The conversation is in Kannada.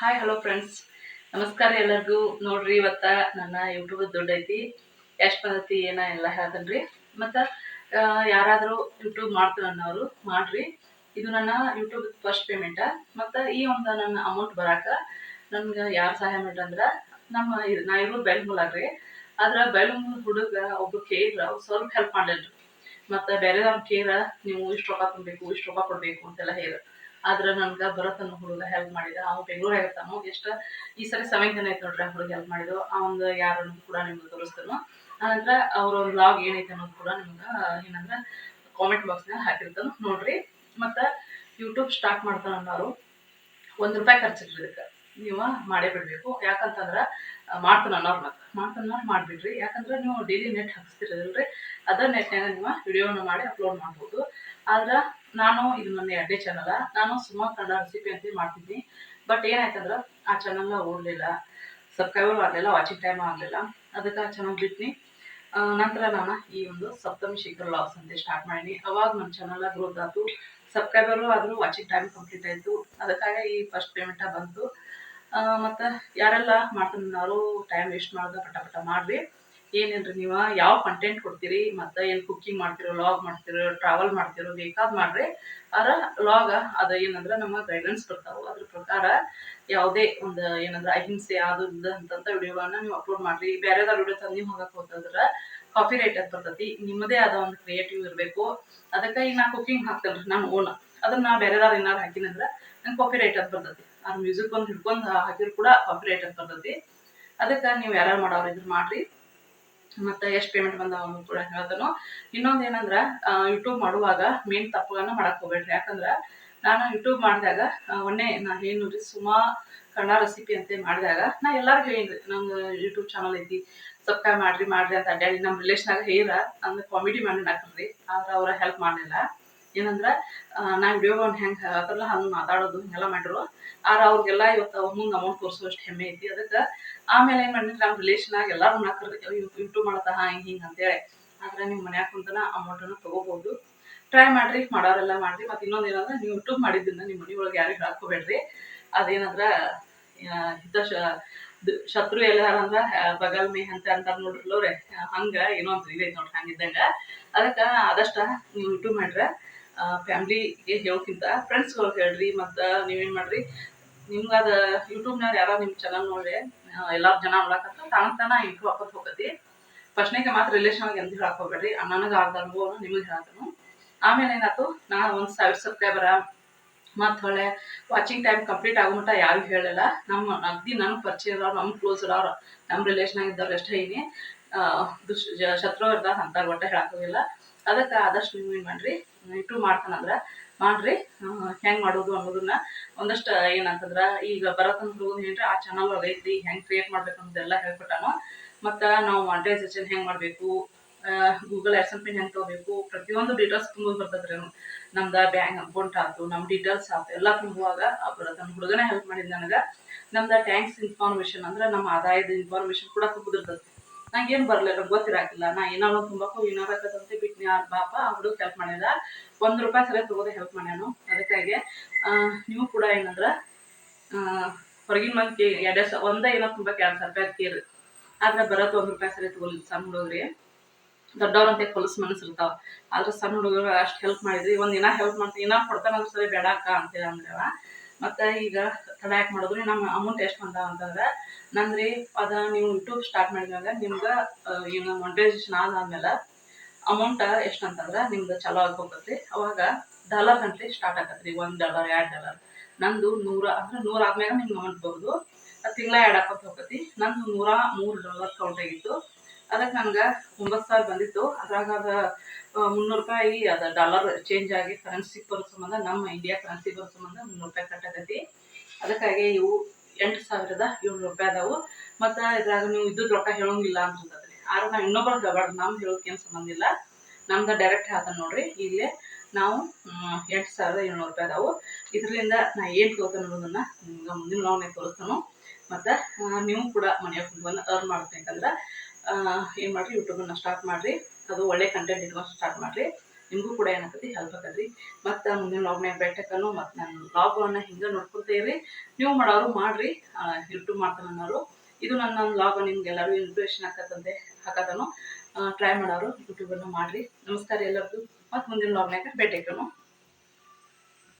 ಹಾಯ್ ಹಲೋ ಫ್ರೆಂಡ್ಸ್ ನಮಸ್ಕಾರ ಎಲ್ಲರಿಗೂ. ನೋಡ್ರಿ, ಇವತ್ತ ನನ್ನ ಯೂಟ್ಯೂಬ್ ದುಡ್ಡು ಐತಿ ಎಷ್ಟು ಬಂದೈತಿ ಏನ ಎಲ್ಲ ಹೇಳ್ತೇನ್ರಿ. ಮತ್ತು ಯಾರಾದರೂ ಯೂಟ್ಯೂಬ್ ಮಾಡ್ತಾರೆ ಅನ್ನೋರು ಮಾಡ್ರಿ. ಇದು ನನ್ನ ಯೂಟ್ಯೂಬ್ ಫಸ್ಟ್ ಪೇಮೆಂಟ ಮತ್ತು ಈ ಒಂದು ನನ್ನ ಅಮೌಂಟ್ ಬರಾಕ ನನ್ಗೆ ಯಾರು ಸಹಾಯ ಮಾಡ್ರಿ ಅಂದ್ರೆ, ನಮ್ಮ ನಾ ಇರೋದು ಬೆಳ್ಮೂಲಾಗ್ರಿ ಆದ್ರೆ ಬೆಳಮೂಲ ಹುಡುಗ ಒಬ್ಬ ಕೇಳ್ರ, ಅವ್ರು ಸ್ವಲ್ಪ ಹೆಲ್ಪ್ ಮಾಡಲ್ರಿ ಮತ್ತು ನಮ್ಮ ಕೇರ ನೀವು ಇಷ್ಟು ರೊಕ್ಕ ತುಂಬಬೇಕು ಇಷ್ಟು ರೊಕ್ಕ ಕೊಡಬೇಕು ಅಂತೆಲ್ಲ ಹೇಳ. ಆದ್ರೆ ನನ್ಗೆ ಭರತ್ ಅನ್ನೋ ಹುಡುಗ ಹೆಲ್ಪ್ ಮಾಡಿದ. ಅವ್ನು ಬೆಂಗಳೂರಾಗ ಇರ್ತಾನು ಎಷ್ಟು ಈ ಸರಿ ಸೆವೆಂತ್ ದಿನ ಐತೆ ನೋಡ್ರಿ ಹುಡುಗ ಹೆಲ್ಪ್ ಮಾಡಿದ್ರು ಅವ್ನು ಯಾರನ್ನು ಕೂಡ ನಿಮ್ಗೆ ತೋರಿಸ್ತಾನು. ಆನಂತರ ಅವ್ರ ಒಂದು ಲಾಗ್ ಏನೈತೆ ಅನ್ನೋದು ಕೂಡ ನಿಮ್ಗೆ, ಏನಂದ್ರೆ ಕಾಮೆಂಟ್ ಬಾಕ್ಸ್ನಾಗ ಹಾಕಿರ್ತಾನು ನೋಡ್ರಿ. ಮತ್ತು ಯೂಟ್ಯೂಬ್ ಸ್ಟಾರ್ಟ್ ಮಾಡ್ತಾನ ಅನ್ನೋರು ಒಂದು ರೂಪಾಯಿ ಖರ್ಚಿಲ್ರಿ ಇದಕ್ಕೆ. ನೀವು ಮಾಡೇ ಬಿಡಬೇಕು. ಯಾಕಂತಂದ್ರೆ ಮಾಡ್ತಾನ ಅನ್ನೋರು ಮತ್ತೆ. ಮಾಡ್ತಾನ ಮಾಡಿಬಿಡ್ರಿ. ಯಾಕಂದ್ರೆ ನೀವು ಡೈಲಿ ನೆಟ್ ಹಾಕಿಸ್ತಿರಲ್ರಿ ಅದ ನೆಟ್ನಾಗ ನೀವು ವಿಡಿಯೋನ ಮಾಡಿ ಅಪ್ಲೋಡ್ ಮಾಡ್ಬೋದು. ಆದ್ರೆ ನಾನು ಇದು ನನ್ನ ಎರಡೇ ಚಾನಲ ನಾನು ಸುಮಾರು ಕನ್ನಡ ರೆಸಿಪಿ ಅಂತ ಮಾಡ್ತಿದ್ದೆ ಬಟ್ ಏನಾಯ್ತಂದ್ರೆ, ಆ ಚಾನಲ್ನ ಓಡಲಿಲ್ಲ. ಸಬ್ಸ್ಕ್ರೈಬರ್ ಆಗಲಿಲ್ಲ ವಾಚಿಂಗ್ ಟೈಮ್ ಆಗಲಿಲ್ಲ. ಅದಕ್ಕೆ ಆ ಚಾನಲ್ ಬಿಟ್ನಿ. ನಂತರ ನಾನು ಈ ಒಂದು ಸಪ್ತಮಿ ಶಿಖರ್ ಲಾಸ್ ಅಂತ ಸ್ಟಾರ್ಟ್ ಮಾಡೀನಿ. ಅವಾಗ ನನ್ನ ಚಾನಲ್ ಗ್ರೋತ್ ಆಯ್ತು ಸಬ್ಸ್ಕ್ರೈಬರ್ ಆದರೂ ವಾಚಿಂಗ್ ಟೈಮ್ ಕಂಪ್ಲೀಟ್ ಆಯಿತು. ಅದಕ್ಕಾಗಿ ಈ ಫಸ್ಟ್ ಪೇಮೆಂಟ ಬಂತು. ಮತ್ತು ಯಾರೆಲ್ಲ ಮಾಡ್ತಾರೋ ಟೈಮ್ ವೇಸ್ಟ್ ಮಾಡಿದ್ರೆ ಪಟ ಪಟ ಮಾಡಿರಿ ಏನೇನ್ರಿ ನೀವು? ಯಾವ ಕಂಟೆಂಟ್ ಕೊಡ್ತೀರಿ? ಮತ್ತು ಏನು ಕುಕ್ಕಿಂಗ್ ಮಾಡ್ತಿರೋ ಲಾಗ್ ಮಾಡ್ತಿರೋ ಟ್ರಾವೆಲ್ ಮಾಡ್ತಿರೋ ಬೇಕಾದ್ ಮಾಡ್ರಿ. ಆದ್ರೆ ಲಾಗ ಅದು ಏನಂದ್ರೆ ನಮ್ಮ ಗೈಡೆನ್ಸ್ ಬರ್ತಾವೆ. ಅದ್ರ ಪ್ರಕಾರ ಯಾವುದೇ ಒಂದು ಏನಂದ್ರೆ ಅಹಿಂಸೆ ಅದು ಅಂತಂತ ವಿಡಿಯೋಗಳನ್ನ ನೀವು ಅಪ್ಲೋಡ್ ಮಾಡ್ರಿ. ಬೇರೆದಾರ ವಿಡಿಯೋ ತಂದು ನೀವು ಹೋಗಕ್ಕೆ ಹೋತಂದ್ರೆ ಕಾಪಿ ರೈಟ್ ಅಂತ ಬರ್ತೈತಿ. ನಿಮ್ಮದೇ ಆದ ಒಂದು ಕ್ರಿಯೇಟಿವ್ ಇರಬೇಕು. ಅದಕ್ಕೆ ಈಗ ನಾ ಕುಕ್ಕಿಂಗ್ ಹಾಕ್ತೇನೆ ನಾನು ಓನ್ ಅದನ್ನ ನಾ ಬೇರೆದಾರ ಏನಾರು ಹಾಕಿನಂದ್ರೆ ನಂಗೆ ಕಾಪಿ ರೈಟ್ ಅಂತ ಬರ್ತೈತಿ. ಆ ಮ್ಯೂಸಿಕ್ ಒಂದು ಹಿಡ್ಕೊಂಡು ಹಾಕಿದ್ರು ಕೂಡ ಕಾಪಿ ರೈಟ್ ಅಂತ ಬರ್ತೈತಿ. ಅದಕ್ಕೆ ನೀವು ಯಾರು ಮಾಡೋರು ಇದ್ರ ಮಾಡ್ರಿ. ಮತ್ತು ಎಷ್ಟು ಪೇಮೆಂಟ್ ಬಂದವನು ಕೂಡ ಹೇಳಿದನು. ಇನ್ನೊಂದು ಏನಂದ್ರೆ ಯೂಟ್ಯೂಬ್ ಮಾಡುವಾಗ ಮೇನ್ ತಪ್ಪುಗಳನ್ನ ಮಾಡಕ್ಕೆ ಹೋಗ್ಬೇಡ್ರಿ. ಯಾಕಂದ್ರೆ, ನಾನು ಯೂಟ್ಯೂಬ್ ಮಾಡಿದಾಗ ಒನ್ನೆ ನಾ ಏನು ರೀ, ಸುಮಾ ಕನ್ನಡ ರೆಸಿಪಿ ಅಂತ ಮಾಡಿದಾಗ, ನಾ ಎಲ್ಲರಿಗೂ ಹೇಳಿನ್ರಿ, ನಂಗೆ ಯೂಟ್ಯೂಬ್ ಚಾನಲ್ ಐತಿ ಸಬ್ಸ್ಕ್ರೈಬ್ ಮಾಡ್ರಿ ಮಾಡ್ರಿ ಅಂತ. ಅಡ್ಡಾಡಿ ನಮ್ಮ ರಿಲೇಷನಾಗ ಹೇರ ಅಂದ್ರೆ ಕಾಮಿಡಿ ಮಾಡಿ ಹಾಕ್ರಿ ಆದ್ರೆ ಅವ್ರ ಹೆಲ್ಪ್ ಮಾಡಲಿಲ್ಲ. ಏನಂದ್ರೆ ನಾ ವಿಡಿಯೋ ವಿಡಿಯೋಗಳನ್ನ ಹೆಂಗೆ ಹೇಳ್ತಾರಲ್ಲ ಹಂಗೆ ಮಾತಾಡೋದು ಹಿಂಗೆಲ್ಲ ಮಾಡಿರು ಆದ್ರೆ ಅವ್ರಿಗೆಲ್ಲ ಇವತ್ತು ಮುಂದೆ ಅಮೌಂಟ್ ತೋರಿಸುವಷ್ಟು ಹೆಮ್ಮೆ ಐತಿ. ಅದಕ್ಕೆ ಆಮೇಲೆ ಏನು ಮಾಡಿದ್ರೆ ನಮ್ಮ ರಿಲೇಷನಾಗ ಎಲ್ಲರೂ ನಾಲ್ಕರು ಯೂಟ್ಯೂಬ್ ಮಾಡತ್ತ ಹಿಂಗೆ ಹಿಂಗೆ ಅಂತೇಳಿ. ಆದ್ರೆ ನಿಮ್ಮ ಮನ್ಯಾಗ ಕುಂತನ ಅಮೌಂಟನ್ನು ತಗೋಬಹುದು. ಟ್ರೈ ಮಾಡ್ರಿ ಮಾಡೋರೆಲ್ಲ ಮಾಡ್ರಿ. ಮತ್ತು ಇನ್ನೊಂದು ಏನಂದ್ರೆ, ನೀವು ಯೂಟ್ಯೂಬ್ ಮಾಡಿದ್ದನ್ನ ನಿಮ್ಮ ಮನೆಯೊಳಗೆ ಯಾರು ಹಾಕೋಬೇಡ್ರಿ ಅದೇನಂದ್ರೆ ಹಿತ ಶತ್ರು ಎಲ್ಲಾರ ಅಂದ್ರೆ ಬಗಲ್ ಮೇ ಅಂತ ಅಂತಾರ ನೋಡ್ರಿ ಹಂಗ ಏನೋ ಅಂತ ಇದೆ ನೋಡ್ರಿ ಹಂಗಿದ್ದಂಗ ಅದಕ್ಕೆ ಆದಷ್ಟ ನೀವು ಯೂಟ್ಯೂಬ್ ಮಾಡ್ರೆ. ಫ್ಯಾಮ್ಲಿಗೆ ಹೇಳೋಕ್ಕಿಂತ ಫ್ರೆಂಡ್ಸ್ಗಳು ಹೇಳ್ರಿ ಮತ್ತು ನೀವೇನು ಮಾಡ್ರಿ? ನಿಮ್ಗೆ ಅದು ಯೂಟ್ಯೂಬ್ನಾಗ ಯಾರೋ ನಿಮ್ಮ ಚಾನಲ್ ನೋಡ್ರಿ ಎಲ್ಲಾರು ಜನ ನೋಡಕತ್ತ ತಾನ ತಾನ ಇಂಪ್ರೂವ್ ಹಾಕೋದು ಹೋಗತಿ ಫಸ್ಟ್ನೇಗೆ ಮಾತ್ರ ರಿಲೇಷನ್ಗೆ ಎಂದು ಹೇಳಕ್ ಹೋಗ್ಬೇಡ್ರಿ. ನನಗೆ ಆರ್ದ ಅನುಭವ ನಿಮಗೆ ಹೇಳ್ತಾನು. ಆಮೇಲೆ ಏನಾಯ್ತು? ನಾನು ಒಂದು ಸಾವಿರ ಸಬ್ಸ್ಕ್ರೈಬರ ಮತ್ತು ಹೊಳೆ ವಾಚಿಂಗ್ ಟೈಮ್ ಕಂಪ್ಲೀಟ್ ಆಗೋ ಮಟ್ಟ ಯಾರಿಗೂ ಹೇಳಲ್ಲ ನಮ್ಮ ಅಗ್ದಿ ನನ್ನ ಪರಿಚಯ ಇರೋರು ನಮ್ಮ ಕ್ಲೋಸ್ ಇರೋರು ನಮ್ಮ ರಿಲೇಷನ್ ಆಗಿದ್ದವ್ರು ಅಷ್ಟೇ ಏನಿ ಶತ್ರು ಇರ್ತಾರ ಅಂತಾರ ಒಟ್ಟ ಹೇಳಕ್ ಹೋಗಿಲ್ಲ. ಅದಕ್ಕೆ ಆದಷ್ಟು ನೀವು ಏನು ಮಾಡ್ರಿ ಯೂಟ್ಯೂಬ್ ಮಾಡ್ತಾನಂದ್ರೆ ಮಾಡ್ರಿ ಹೆಂಗೆ ಮಾಡೋದು ಅನ್ನೋದನ್ನ ಒಂದಷ್ಟು ಏನಂತಂದ್ರೆ ಈಗ ಬರತ್ತಂತ ಹುಡುಗ ಏನ್ರಿ ಆ ಚಾನಲ್ ಐತಿ, ಹೆಂಗೆ ಕ್ರಿಯೇಟ್ ಮಾಡ್ಬೇಕು ಅನ್ನೋದೆಲ್ಲ ಹೇಳ್ಕೊಟ್ಟಾನು. ಮತ್ತು ನಾವು ಮಾಡ್ರೈಸೇಷನ್ ಹೆಂಗೆ ಮಾಡಬೇಕು ಗೂಗಲ್ ಆ್ಯಡ್ಸನ್ ಪಿನ್ ಹೆಂಗೆ ತೊಗೋಬೇಕು, ಪ್ರತಿಯೊಂದು ಡೀಟೇಲ್ಸ್ ತುಂಬ ಬರ್ತದ್ರಿ ನಮ್ದು ಬ್ಯಾಂಕ್ ಅಕೌಂಟ್ ಆಯ್ತು ನಮ್ಮ ಡೀಟೇಲ್ಸ್ ಆಯ್ತು ಎಲ್ಲ ತುಂಬುವಾಗ ಬರತ್ತ ಹುಡುಗನೇ ಹೆಲ್ಪ್ ಮಾಡಿದ್ದು ನನಗೆ. ನಮ್ದು ಟ್ಯಾಂಕ್ಸ್ ಇನ್ಫಾರ್ಮೇಷನ್ ಅಂದ್ರೆ ನಮ್ಮ ಆದಾಯದ ಇನ್ಫಾರ್ಮೇಷನ್ ಕೂಡ ತುಂಬಿದ್ರದ ನಂಗೆ ಏನು ಬರಲಿಲ್ಲ ಗೊತ್ತಿರಾಕಿಲ್ಲ. ನಾ ಏನಾದ್ರು ತುಂಬಕ್ಕೂ ಬಿಟ್ನಿ ಯಾರು ಪಾಪ ಹುಡುಗ ಹೆಲ್ಪ್ ಮಾಡ್ಯಾರ. ಒಂದು ರೂಪಾಯಿ ಸರಿ ತಗೋದೆ ಹೆಲ್ಪ್ ಮಾಡ್ಯಾನು. ಅದಕ್ಕಾಗಿ ನೀವು ಕೂಡ ಏನಂದ್ರೆ ಹೊರಗಿನ ಮಂದಿ ಎರಡೇ ಒಂದೇ ಏನೋ ತುಂಬಕ್ಕೆ ಎರಡು ಸಾವಿರ ರೂಪಾಯಿ ಕೇರಿ. ಆದ್ರೆ ಬರೋದು ಒಂದು ರೂಪಾಯಿ ಸರಿ ತಗೊಳ್ಳಿ ಸಣ್ಣ ಹುಡುಗ್ರಿ. ದೊಡ್ಡವ್ರಂತೆ ಕೊಲಸ್ ಮನಸ್ಸು ಇರ್ತಾವ. ಆದ್ರೆ ಸಣ್ಣ ಹುಡುಗರು ಅಷ್ಟು ಹೆಲ್ಪ್ ಮಾಡಿದ್ರಿ. ಒಂದ್ ದಿನ ಹೆಲ್ಪ್ ಮಾಡ್ತೀವಿ ಇನ್ನ ಕೊಡ್ತಾನಂದ್ರೆ ಸರಿ ಬೇಡ ಅಕ್ಕ ಅಂತೇಳಿ ಅಂದ್ರವ. ಮತ್ತೆ ಈಗ ತಡ ಯಾಕೆ ಮಾಡಿದ್ರಿ? ನಮ್ಮ ಅಮೌಂಟ್ ಎಷ್ಟು ಬಂದಾವ ಅಂತಂದ್ರೆ, ನಂದ್ರಿ ಅದ ನೀವು ಯೂಟ್ಯೂಬ್ ಸ್ಟಾರ್ಟ್ ಮಾಡಿದಾಗ ನಿಮ್ಗೆ ಏನು ಮೊನಿಟೈಸೇಷನ್ ಆದಾದ್ಮೇಲೆ ಅಮೌಂಟ್ ಎಷ್ಟು ಅಂತಂದ್ರೆ ನಿಮ್ದು ಚಲೋ ಆಗೋಕತ್ರಿ ಅವಾಗ ಡಾಲರ್ ಅಂತ ಸ್ಟಾರ್ಟ್ ಆಗತ್ರಿ, ಒಂದು ಡಾಲರ್ ಎರಡು ಡಾಲರ್ ನಂದು ನೂರ, ಅಂದ್ರೆ ನೂರ ಆದ್ಮೇಲೆ ನಿಮ್ಗೆ ಅಮೌಂಟ್ ಬರೋದು. ತಿಂಗಳ ಎರಡು ಹಾಕೋತ ಹೋಗತಿ ನಂದು ನೂರ ಮೂರು ಡಾಲರ್ ಕೌಂಟ್ ಆಗಿತ್ತು. ಅದಕ್ಕೆ ನನಗೆ ಒಂಬತ್ತು ಸಾವಿರ ಬಂದಿತ್ತು. ಅದ್ರಾಗ ಅದ ಮುನ್ನೂರು ರೂಪಾಯಿ ಅದ ಡಾಲರ್ ಚೇಂಜ್ ಆಗಿ ಕರೆನ್ಸಿ ಬರೋ ಸಂಬಂಧ, ನಮ್ಮ ಇಂಡಿಯಾ ಕರೆನ್ಸಿ ಬರೋ ಸಂಬಂಧ ಮುನ್ನೂರು ರೂಪಾಯಿ ಕಟ್ಟಾಗತಿ ಅದಕ್ಕಾಗಿ ಇವು ಎಂಟು ಸಾವಿರದ ಏಳ್ನೂರು ರೂಪಾಯಿ ಅದಾವು. ಮತ್ತು ಇದ್ರಾಗ ನೀವು ಇದ್ದು ರೊಕ್ಕ ಹೇಳೋಂಗಿಲ್ಲ ಅಂತಂದ್ರಿ ಆದ್ರೆ ನಾವು ಇನ್ನೊಬ್ಬರು ಹೇಳ್ಬಾರ್ದು ನಮ್ ಹೇಳೋಕೆ ಸಂಬಂಧ ಇಲ್ಲ. ನಮ್ದು ಡೈರೆಕ್ಟ್ ಹೇಳ್ತಾನೆ ನೋಡ್ರಿ. ಇಲ್ಲೇ ನಾವು ಎಂಟು ಸಾವಿರದ ಏಳ್ನೂರು ರೂಪಾಯಿ ಅದಾವು. ಇದರಿಂದ ನಾ ಏನು ತಗೋತಾನೆ ಅನ್ನೋದನ್ನ ನಿಮ್ಗೆ ಮುಂದಿನ ಲಾಗ್ನಾಗ ತೋರಿಸ್ತಾನು. ಮತ್ತು ನೀವು ಕೂಡ ಮನೆಯ ಫುಡ್ಬನ್ನು ಅರ್ನ್ ಮಾಡ್ಬೇಕಂದ್ರೆ ಏನು ಮಾಡಿರಿ ಯೂಟ್ಯೂಬನ್ನು ಸ್ಟಾರ್ಟ್ ಮಾಡಿರಿ. ಅದು ಒಳ್ಳೆ ಕಂಟೆಂಟ್ ಇಟ್ಕೊಂಡು ಸ್ಟಾರ್ಟ್ ಮಾಡಿರಿ. ನಿಮಗೂ ಕೂಡ ಏನಾಗ್ತದೆ ಹೆಲ್ಪ್ ಆಗತ್ರಿ ಮತ್ತು ಮುಂದಿನ ಲಾಗ್ನಾಗ ಬೆಟ್ಟಕ್ಕನ್ನು ಮತ್ತು ನನ್ನ ಲಾಗನ್ನು ಹಿಂಗೆ ಹಿಂಗ ಇರಿ ನೀವು ಮಾಡೋರು ಮಾಡಿರಿ. ಯೂಟ್ಯೂಬ್ ಮಾಡ್ತಾನೆ ಅನ್ನೋರು ಇದು ನನ್ನ ಲಾಗ್ ನಿಮ್ಗೆಲ್ಲರೂ ಇನ್ಸ್ಪಿರೇಷನ್ ಆಗತ್ತಂತೆ ಹಾಕೋದನ್ನು ಟ್ರೈ ಮಾಡೋರು ಯೂಟ್ಯೂಬನ್ನು ಮಾಡಿರಿ. ನಮಸ್ಕಾರ ಎಲ್ಲರಿಗೂ. ಮತ್ತು ಮುಂದಿನ ಲಾಗ್ನಾಗ ಭೇಟಿ